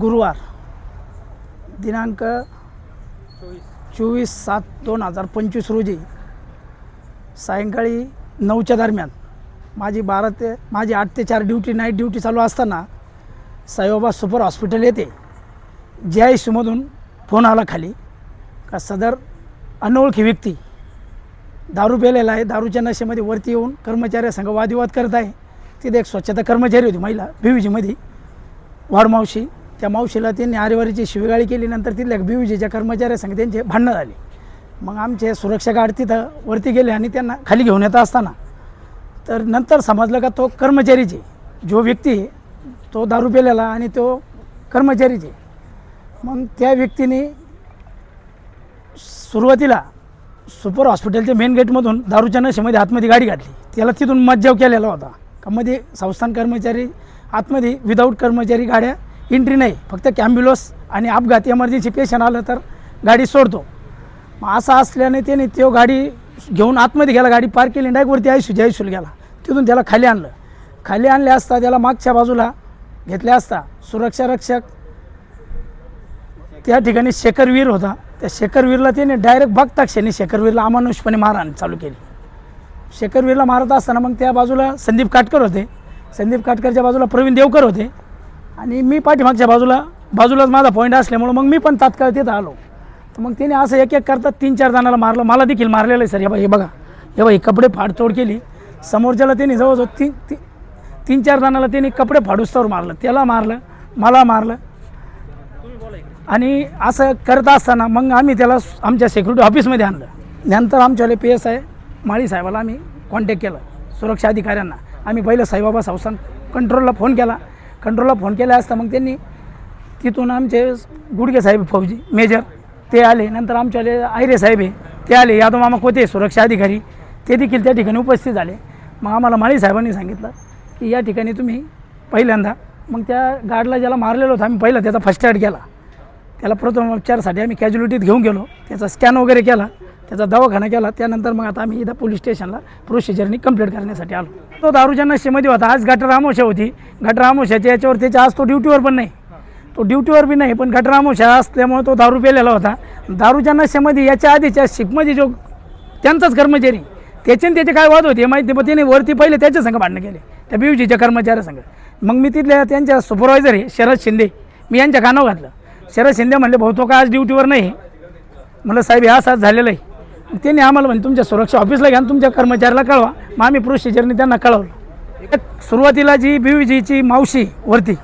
गुरुवार. दिनांक चोवीस सात दोन हजार पंचवीस रोजी सायंकाळी नऊच्या दरम्यान माझी बारा ते माझी आठ ते चार ड्युटी नाईट ड्युटी चालू असताना साईबाबा सुपर हॉस्पिटल येते जे आय सीमधून फोन आला खाली का सदर अनोळखी व्यक्ती दारू पेलेला आहे दारूच्या नशेमध्ये वरती येऊन कर्मचाऱ्यासंग वादविवाद करत आहे. तिथे एक स्वच्छता कर्मचारी होती महिला बीवीजीमध्ये वाडमावशी. त्या मावशीला त्यांनी आरेवारीची शिवीगाळी केली नंतर तिथल्या कर्मचाऱ्या कर्मचाऱ्यासंग त्यांचे भांडणं झाले. मग आमचे सुरक्षा गार्ड तिथं वरती गेले आणि त्यांना खाली घेऊन येत असताना तर नंतर समजलं का तो कर्मचारीचे जो व्यक्ती आहे तो दारू पेलेला आणि तो कर्मचारीचे मग त्या व्यक्तीने सुरुवातीला सुपर हॉस्पिटलच्या मेन गेटमधून दारूच्या नशेमध्ये आतमध्ये गाडी घातली. त्याला तिथून मज्जाव केलेला होता. का मध्ये संस्थान कर्मचारी आतमध्ये विदाऊट कर्मचारी गाड्या एंट्री नाही फक्त कॅम्ब्युलन्स आणि अपघात एमर्जन्सी पेशंट आलं तर गाडी सोडतो. मग असं असल्याने त्याने तो गाडी घेऊन आतमध्ये गेला गाडी पार्क केली डायरेक्ट वरती आयशू आयशूल गेला. तिथून त्याला खाली आणलं. खाली आणले असता त्याला मागच्या बाजूला घेतल्या असता सुरक्षा रक्षक. त्या ठिकाणी शेखरवीर होता. त्या शेखरवीरला त्याने डायरेक्ट बघता क्षणी शेखरवीरला अमानुषपणे मारहाण चालू केली. शेखरवीरला मारत असताना मग त्या बाजूला संदीप काटकर होते. संदीप काटकरच्या बाजूला प्रवीण देवकर होते. आणि मी पाठीमागच्या बाजूला बाजूलाच माझा पॉईंट असल्यामुळं मग मी पण तात्काळ तिथं आलो. तर मग त्याने असं एक एक करता तीन चार जणाला मारलं. मला देखील मारलेलं आहे सर. हे बघा हे बघा. हे बघा हे कपडे फाडतोड केली. समोरच्याला त्याने जवळजवळ तीन ती तीन चार जणाला त्याने कपडे फाडूस्तवर मारलं. त्याला मारलं मला मारलं. आणि असं करत असताना मग आम्ही त्याला आमच्या सेक्युरिटी ऑफिसमध्ये आणलं. नंतर आमच्यावाले पी एस आय माळी साहेबाला आम्ही कॉन्टॅक्ट केलं. सुरक्षा अधिकाऱ्यांना. आम्ही पहिलं साईबाबा संस्थान कंट्रोलला फोन केला. कंट्रोलला फोन केला असता मग त्यांनी तिथून आमचे गुडगे साहेब फौजी मेजर ते आले. नंतर आमच्याले आयरे साहेब आहे ते आले. यादव मामा कोते सुरक्षा अधिकारी ते देखील त्या ठिकाणी उपस्थित झाले. मग आम्हाला माळी साहेबांनी सांगितलं की या ठिकाणी तुम्ही पहिल्यांदा मग त्या गार्डला ज्याला मारलेलो होता आम्ही पहिला त्याचा फर्स्ट एड केला. त्याला प्रथम उपचारासाठी आम्ही कॅज्युलिटीत घेऊन गेलो. त्याचा स्कॅन वगैरे केला. त्याचा दवाखाना केला त्यानंतर मग आता आम्ही इथं पोलीस स्टेशनला प्रोसिजरनी कंप्लीट करण्यासाठी आलो. तो दारूच्या नशेमध्ये होता. आज गटर आमोशा होती. गटर आमोशाच्या याच्यावर त्याच्या आज तो ड्युटीवर पण नाही. तो ड्युटीवर बी नाही पण गटर आमोशा असल्यामुळे तो दारू पेलेला होता. दारूच्या नशेमध्ये याच्या आधीच्या शिकमध्ये जो त्यांचाच कर्मचारी त्याचे त्याचे काय वाद होते माहिती मग पण त्याने वरती पहिले त्याच्या संघ भांडणं केले. त्या बीयूजीच्या कर्मचाऱ्यासंघ मग मी तिथल्या त्यांच्या सुपरवायझर आहे शरद शिंदे. मी यांच्या कानावर घातलं. शरद शिंदे म्हणले भाऊ तो का आज ड्युटीवर नाही म्हणलं साहेब हे असं झालेलं आहे. त्यांनी आम्हाला म्हणजे तुमच्या सुरक्षा ऑफिसला घ्या आणि तुमच्या कर्मचाऱ्याला कळवा. मग आम्ही प्रोसिजरने त्यांना कळवलं. एक सुरुवातीला जी बीवीजीची मावशी वरती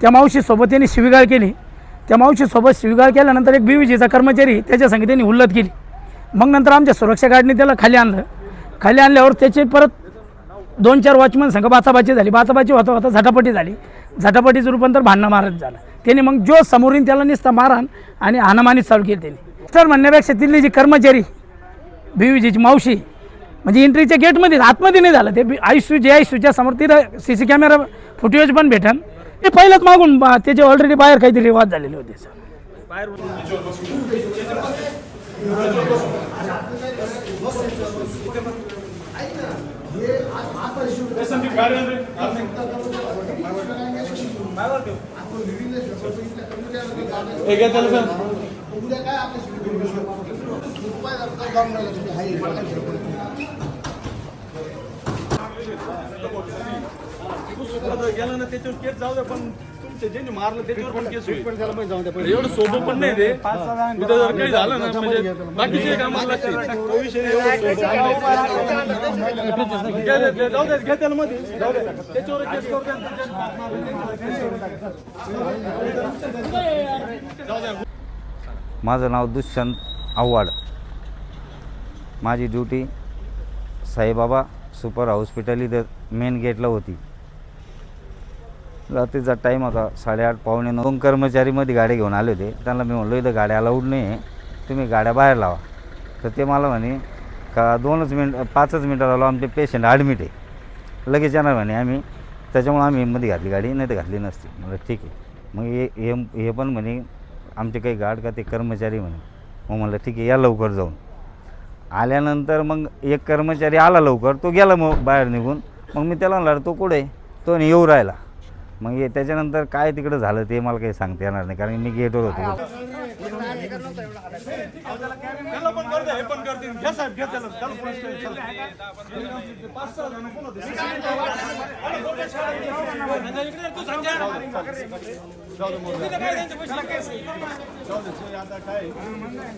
त्या मावशीसोबत त्यांनी शिवीगाळ केली. त्या मावशीसोबत शिवीगाळ केल्यानंतर एक बीवीजीचा कर्मचारी त्याच्या संगीत त्यांनी हुल्लत केली. मग नंतर आमच्या सुरक्षा गार्डने त्याला खाली आणलं. खाली आणल्यावर त्याचे परत दोन चार वॉचमन संघ बाचाबाची झाली. बाचाबाची होता होता झटापटी झाली. झटापटीचं रूपांतर भांडणं मारत झालं. त्याने मग जो समोरीन त्याला निसता मारान आणि हाणामानीत चालू केली त्यांनी. तर म्हणण्यापेक्षा तिथली जी कर्मचारी बीवीजीची मावशी. म्हणजे एंट्रीच्या गेटमध्येच आतमध्ये नाही झालं. ते आयसू जे आयसूच्या समोर तिथं सी सी कॅमेरा फुटेज पण भेटन. ते पहिलंच मागून त्याचे ऑलरेडी बाहेर काहीतरी वाद झालेले होते सर गेला ना त्याच्यावर केस जाऊ द्या पण ज्यांनी मारलं त्याच्यावर पण केस होईल एवढं सोपं पण नाही ते उद्या जर काही झालं ना म्हणजे बाकीचे कामाला जाऊ द्या घ्या त्याला मध्ये जाऊ द्या त्याच्यावर केस करू द्या माझं नाव दुष्यंत आव्हाड माझी ड्युटी साईबाबा सुपर हॉस्पिटल इथं मेन गेटला होती. रात्रीचा टाईम होता साडेआठ पावणे नऊ. दोन कर्मचारीमध्ये गाडी घेऊन आले होते. त्यांना मी म्हणलो इथं गाड्या अलाउड नाही आहे तुम्ही गाड्या बाहेर लावा. तर ते मला म्हणे का दोनच मिनट पाचच मिनटं आलो आमचे पेशंट ॲडमिट आहे. लगेच येणार म्हणे आम्ही. त्याच्यामुळे आम्ही मध्ये घातली गाडी नाही तर घातली नसती. म्हणलं ठीक आहे. मग हे हे हे पण म्हणे आमचे काही गार्ड का ते कर्मचारी म्हणे. मग म्हणलं ठीक आहे या लवकर जाऊन. आल्यानंतर मग एक कर्मचारी आला लवकर तो गेला मग बाहेर निघून. मग मी त्याला म्हणलं तो कुठे तो म्हणे येऊ राहिला. मग त्याच्यानंतर काय तिकडं झालं ते मला काही सांगता येणार नाही कारण मी गेटवर होतो. त्याला पण करते हे पण करते घ्या साहेब घ्या त्याला त्याला पोलीस स्टेशन. पाच सहा जण कोण होते? आता काय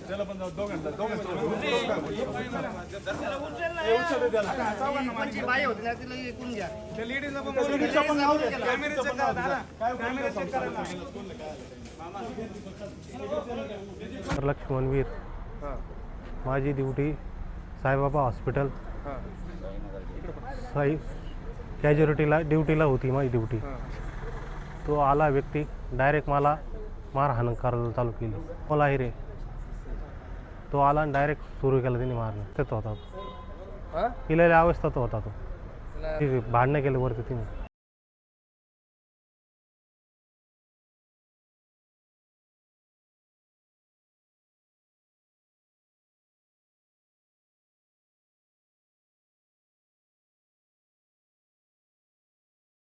त्याला पण जाऊ दोघांना दोघांचं हे तिचं. तिचं लक्ष्मणवीर माझी ड्युटी साईबाबा हॉस्पिटल. साई कॅज्युरिटीला ड्युटीला होती माझी ड्युटी. तो आला व्यक्ती डायरेक्ट मला मारहाण करायला चालू केली. मला रे. तो आला आणि डायरेक्ट सुरू केलं त्यांनी मारणं. त्यात होता तो. पिलेल्या अवस्थेत होता तो. ते भांडणं केलं वरती तिने